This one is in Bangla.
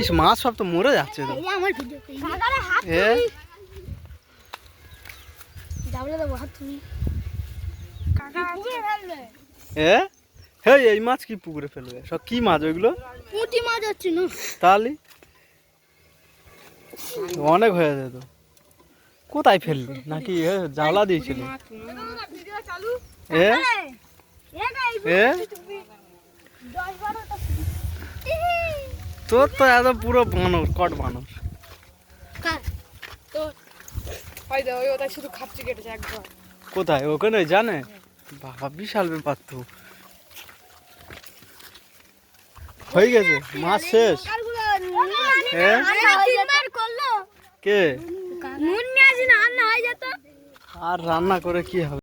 ইস মাছ সব তো মরে যাচ্ছে তো। হে এই মাছ কি পুকুরে ফেলবে? সব কি মাছ ওইগুলো? পুঁটি মাছ হচ্ছে না? তাহলে অনেক হয়ে যেত কোথায় ফেললি নাকি এ জাওলা দিয়েছিল এ? এ? তোর তো এত পুরো বানর কট বানর। শুধু খাপচি কেটেছে একবার কোথায়? ওখানে? জানে? বাবা বিশাল ব্যাপার তো। হয়ে গেছে? মাছ শেষ? কে? হয়ে যেত। আর রান্না করে কি হবে?